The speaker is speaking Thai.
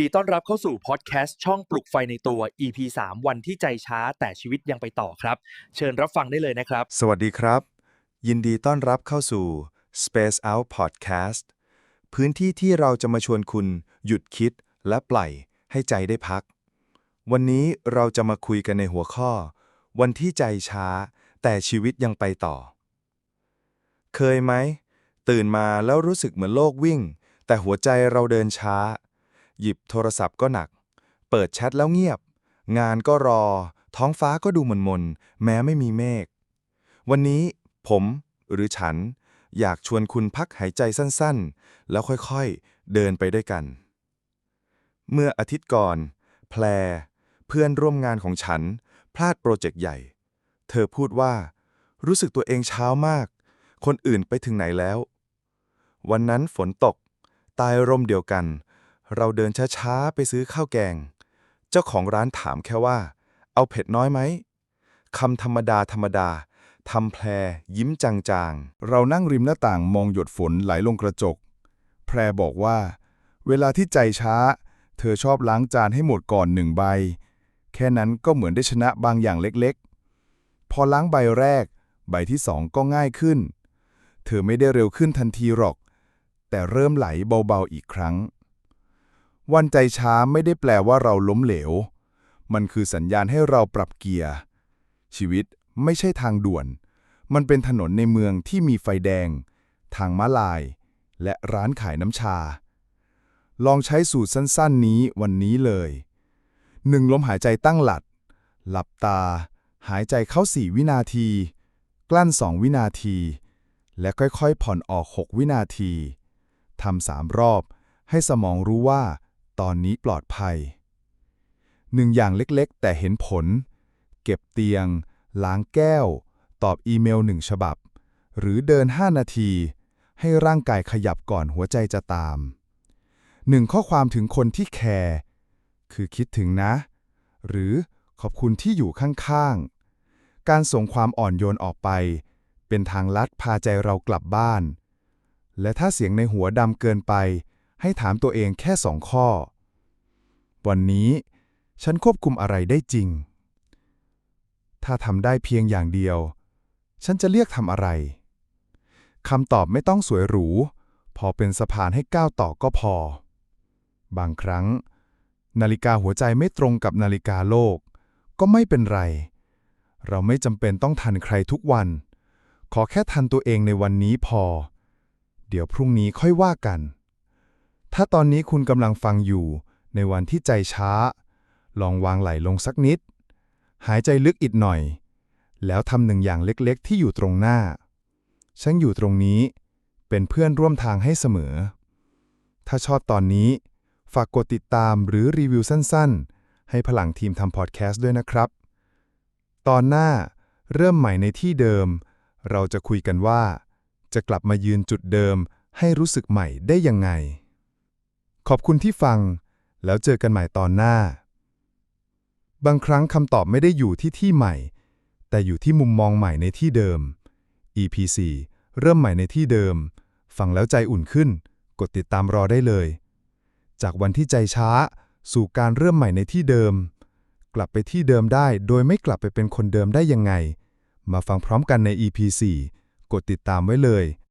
ดีต้อนรับเข้าสู่พอดแคสต์ช่องปลุกไฟในตัว EP 3 วันที่ใจช้าแต่ชีวิตยังไปต่อครับ เชิญรับฟังได้เลยนะครับ สวัสดีครับ ยินดีต้อนรับเข้าสู่ Space Out Podcast พื้นที่ที่เราจะมาชวนคุณหยุดคิดและปล่อยให้ใจได้พัก วันนี้เราจะมาคุยกันในหัวข้อ วันที่ใจช้า แต่ชีวิตยังไปต่อ เคยไหม ตื่นมาแล้วรู้สึกเหมือนโลกวิ่ง แต่หัวใจเราเดินช้า หยิบโทรศัพท์ก็หนัก เปิดแชทแล้วเงียบ งานก็รอ ท้องฟ้าก็ดูมนๆแม้ไม่มีเมฆ วันนี้ผมหรือฉันอยากชวนคุณพักหายใจสั้นๆ แล้วค่อยๆ เดินไปด้วยกัน เมื่ออาทิตย์ก่อน แพร เพื่อนร่วมงานของฉัน พลาดโปรเจกต์ใหญ่ เธอพูดว่า รู้สึกตัวเองเช้ามาก คนอื่นไปถึงไหนแล้ว วันนั้นฝนตก ตายร่มเดียวกัน เราเดินช้าๆ ไปซื้อข้าวแกง เจ้าของร้านถามแค่ว่า เอาเผ็ดน้อยไหมคำธรรมดาธรรมดาทำแพรยิ้มจางๆ เรานั่งริมหน้าต่างมองหยดฝนไหลลงกระจก แพรบอกว่า เวลาที่ใจช้า เธอชอบล้างจานให้หมดก่อนหนึ่งใบ แค่นั้นก็เหมือนได้ชนะบางอย่างเล็กๆ พอล้างใบแรก ใบที่สองก็ง่ายขึ้น เธอไม่ได้เร็วขึ้นทันทีหรอก แต่เริ่มไหลเบาๆอีกครั้ง วันใจช้าไม่ได้แปลว่าเราล้มเหลว มันคือสัญญาณให้เราปรับเกียร์ ชีวิตไม่ใช่ทางด่วน มันเป็นถนนในเมืองที่มีไฟแดง ทางม้าลาย และร้านขายน้ำชา ลองใช้สูตรสั้นๆ นี้วันนี้เลยหนึ่งลมหายใจตั้งหลัด หลับตา หายใจเข้า4วินาที กลั้น2วินาที และค่อยๆ ผ่อนออก 6 วินาทีทำสามรอบ ให้สมองรู้ว่า ตอนนี้ปลอดภัย หนึ่งอย่างเล็กๆ แต่เห็นผล เก็บเตียง ล้างแก้ว ตอบอีเมลหนึ่งฉบับ หรือเดิน 5 นาที ให้ร่างกายขยับก่อนหัวใจจะตามหนึ่งข้อความถึงคนที่แคร์คือคิดถึงนะ หรือขอบคุณที่อยู่ข้างๆ การส่งความอ่อนโยนออกไป เป็นทางลัดพาใจเรากลับบ้าน และถ้าเสียงในหัวดำเกินไป ให้ถามตัวเองแค่สองข้อ วันนี้ ฉันควบคุมอะไรได้จริง ถ้าทำได้เพียงอย่างเดียว ฉันจะเลือกทำอะไรคำตอบไม่ต้องสวยหรู พอเป็นสะพานให้ก้าวต่อก็พอ บางครั้ง นาฬิกาหัวใจไม่ตรงกับนาฬิกาโลก ก็ไม่เป็นไร เราไม่จำเป็นต้องทันใครทุกวัน ขอแค่ทันตัวเองในวันนี้พอ เดี๋ยวพรุ่งนี้ค่อยว่ากัน ถ้าตอนนี้คุณกำลังฟังอยู่ ในวันที่ใจช้า ลองวางไหลลงสักนิด หายใจลึกอีกหน่อย แล้วทำหนึ่งอย่างเล็กๆ ที่อยู่ตรงหน้า ฉันอยู่ตรงนี้ เป็นเพื่อนร่วมทางให้เสมอ ถ้าชอบตอนนี้ ฝากกดติดตามหรือรีวิวสั้นๆ ให้พลังทีมทำพอดแคสต์ด้วยนะครับ ตอนหน้าเริ่มใหม่ในที่เดิม เราจะคุยกันว่า จะกลับมายืนจุดเดิมให้รู้สึกใหม่ได้ยังไง ขอบคุณที่ฟัง แล้วเจอกันใหม่ตอนหน้า บางครั้งคำตอบไม่ได้อยู่ที่ที่ใหม่ แต่อยู่ที่มุมมองใหม่ในที่เดิม EP 4เริ่มใหม่ในที่เดิม ฟังแล้วใจอุ่นขึ้น กดติดตามรอได้เลย จากวันที่ใจช้า สู่การเริ่มใหม่ในที่เดิม กลับไปที่เดิมได้โดยไม่กลับไปเป็นคนเดิมได้ยังไง มาฟังพร้อมกันใน EP 4กดติดตามไว้เลย